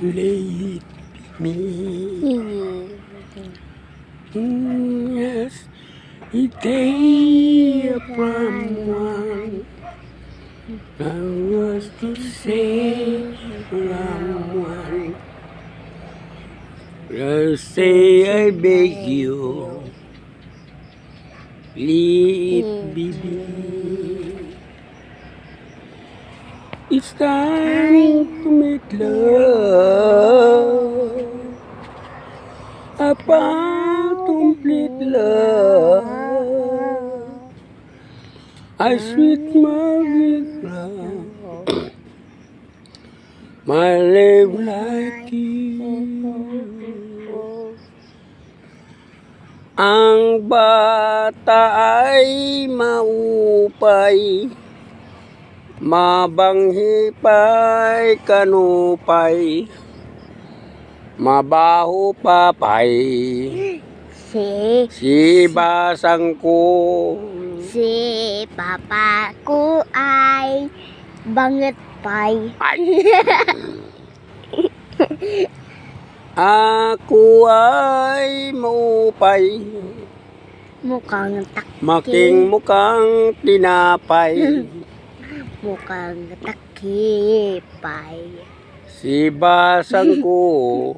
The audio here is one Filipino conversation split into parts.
Let me. Yes, it came from one. I was to say someone. Just say I beg you. Let me be. It's time to make love. About complete love. I sweet love. My life like you. Ang bata ay maupay. Mabanghipay kanupay. Mabaho papay. Si, Si basang ko. si papa ko ay bangat pay. Ay. Ako ay maupay. Mukhang tak, Making mukhang tinapay. mukhang takipay. Si basang ko.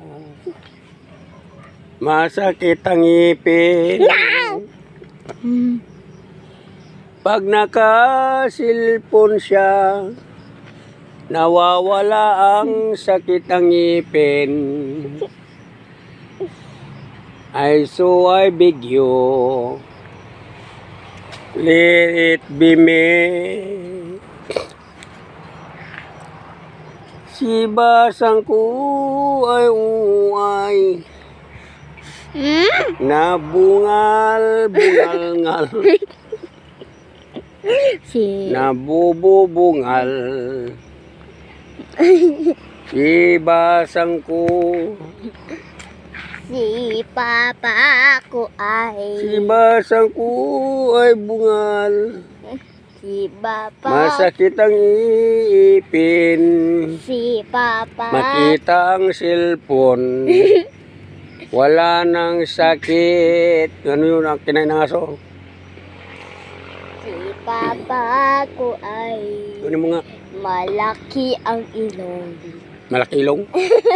Masakit ang ngipin. Pag nakasilpon siya, nawawala ang sakit ang ngipin. I so I beg you, let it be me. Si basang ko ay uay, Hmm? nabungal, bungal-ngal. Si, Nabububungal Si basang ko si papa ko Si ay, basang ko ay bungal si papa, Masakit ang iipin si papa, Makita ang cellphone Wala nang sakit Ano yun ang kinain ng aso? si papa ko ay Ano mo nga? malaki ang ilong. Malaki ilong?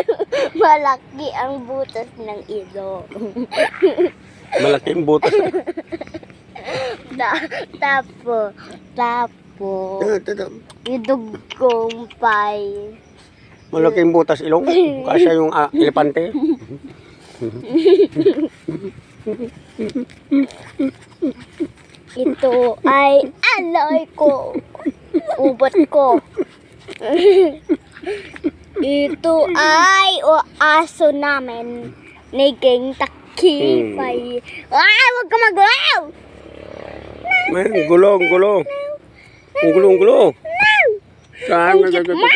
Malaki ang butas ng ilong. Malaki ang butas Ta- tapo, tapo, Ah, tata. idugkong pay. Malaki ang butas ilong Kasi yung ah, elepante Ito ay alay ko. Ubot ko. Ito ay o aso namin. Naging takipay. Ay, wag ka maglaw! Gulong, gulong. Ang gulong, gulong. Saan Ang mo!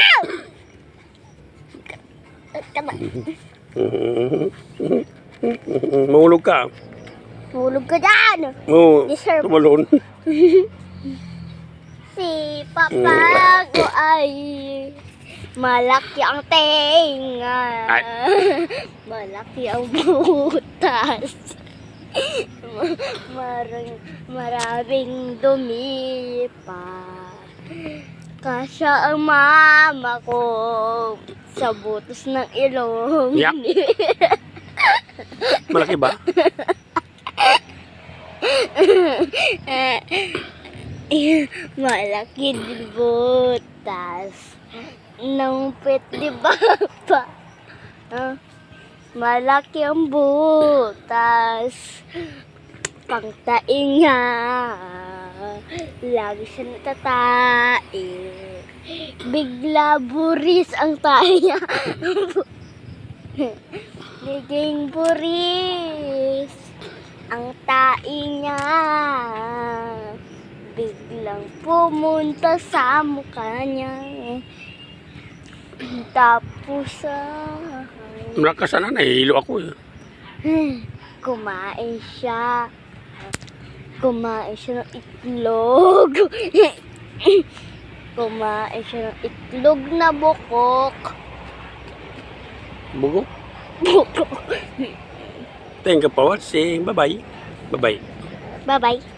Tama. Mahulog ka. Tulog ka dyan! Oo, Deserve. tumalon. Si Papa ko ay malaki ang tenga. Malaki ang butas. Maraming dumi pa. Kasya ang mama ko sa butas ng ilong. Yak. Malaki ba? Malaki din butas. Pet di ba pa? Ah, malaki ang butas. Pangtaing nga. Lagi siya natatae. Bigla buris ang taya. Naging buris ang tae niya. Biglang pumunta sa mukha niya. Tapos ay Malakas na nahihilo ako eh. kumain siya. Kumain siya ng itlog. kumain siya ng itlog na bukok. Bugo. Buko. Thank you for watching. Bye-bye. Bye-bye. Bye-bye.